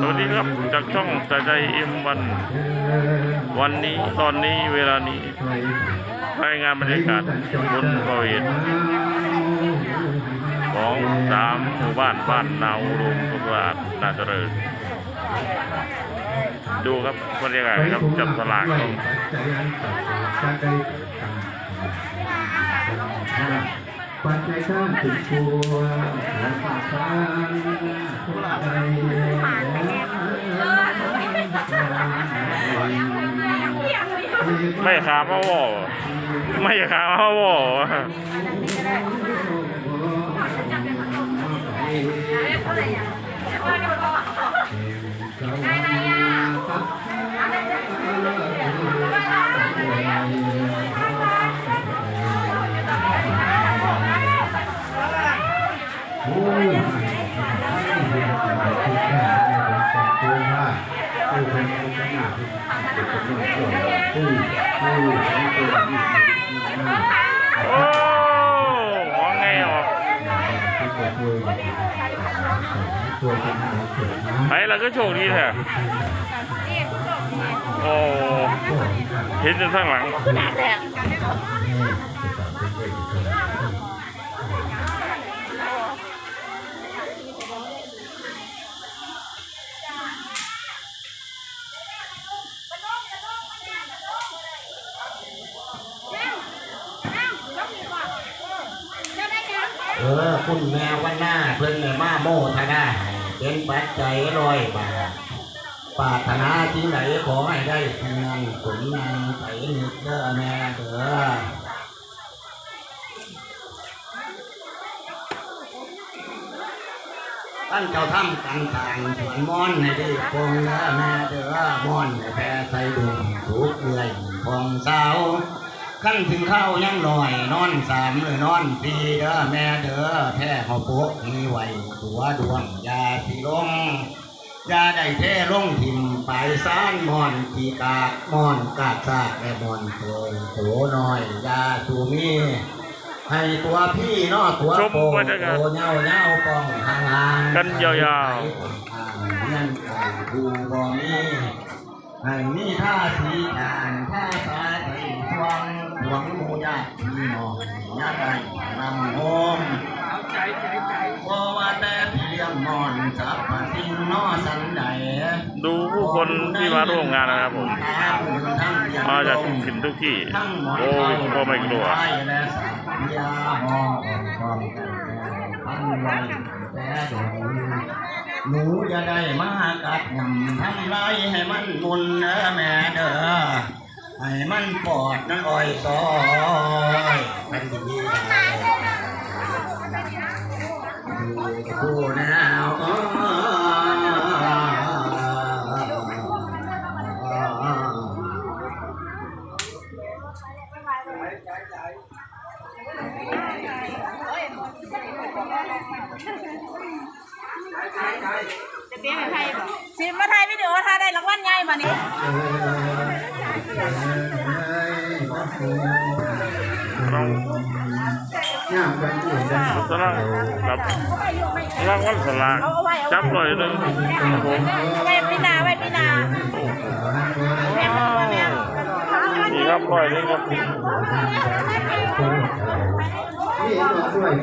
สวัสดีครับจากช่องใจใจเอ็มวัน วันนี้ตอนนี้เวลานี้รายงานบรรยากาศบนบริเวณของสามหมู่บ้านบ้านนาวรวมสุราษฎร์นาเจริญดูครับบรรยากาศครับจับสลากครับ ปัจจัยข้าติดตัวหัวปากช้างทุกใจไม่ขามาว่อไม่ขามาว่อโโอ้หอไงออกที่ตัวตัวตัวเป็นอะไรเกิดนะไปแล้วก็โชคดีแท้โอ้เห็นจนข้างหลัง ออ คุณแม่วันหน้าเพิ่นเนี่มาโมทนาเป็นปัจจัยร้อยบาทปรารถนาที่ไหนขอให้ได้เงินผลงานใส่นิดเด้อแม่เด้อท่านเจ้าทำกันต่างสวนม่อนให้ได้คงเด้อแม่เด้อม่อนให้แพ้ใส่ดวงทุกเรื่อยพองสาว ขั้นถึงข้าวยังหน่อยนอนสามเลยนอนสี่เด้อแม่เด้อแพ้หอโปกมีไหวตัวดวงยาสีลงยาได้เทลงทิมไปสานมอนกีกากมอนกากซากและมอนโตโตน้อยยาสูมีให้ตัวพี่นอตัวโปโตเงาเงาปองห่างห่างกันยาวนั่นดูบ่มีให้มีท่าทีอ่านท่าสายทวง หวังหมูยาพี่น้องยาได้นำโฮมบ่ว่าแต่พี่เลี้ยงนอนสับสิ่งนอสันใดดูผู้คนที่มาร่วมงานนะครับผมมาจากทุกถิ่นทุกที่ โอ้ยก็ไม่กลัวยาหอมกองกันพันไว้แต่ดงหนูจะได้มากัดยำทำไรให้มันมุนเด้อแม่เด้อ ให้มันปอดนั้นอ่อยซอยเป็นดีได้ผู้หนาวอ้อจะเตรียมให้ไทยบ่สิมาไทยวิดีโอถ้าได้รางวัลใหญ่มานี้ เราย่ามกันอยู่ได้สลากครับรางวัลสลากจับเลยหนึ่งครับผมไว้พี่นาไว้พี่นานี่ครับร้อยหนึงครับนี่ก็ช่วยนี่ก็ช่วย